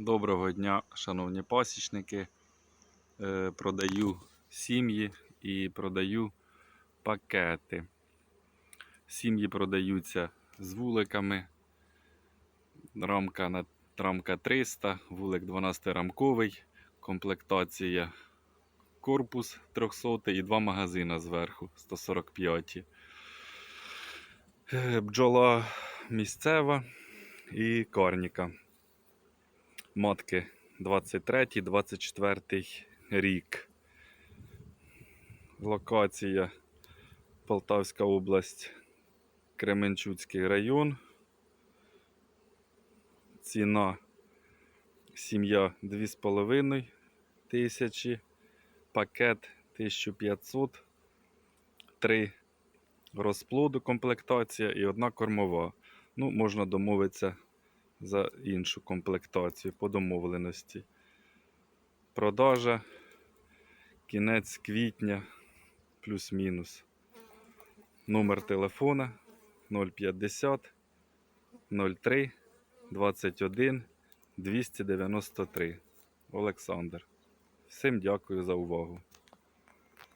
Доброго дня, шановні пасічники. Е, Продаю сім'ї і продаю пакети. Сім'ї продаються з вуликами. Рамка на рамка 300, вулик 12-рамковий, комплектація корпус 300 і два магазина зверху 145. Е, Бджола місцева і карніка матки. 23-24 рік. Локація. Полтавська область, Кременчуцький район. Ціна. Сім'я. 2,5 тисячі, пакет. 1500, 3 розплоду комплектація і одна кормова. Ну, можна домовитися за іншу комплектацію по домовленості. Продажа кінець квітня плюс-мінус. Номер телефона 050 03 21 293. Олександр. Всім дякую за увагу.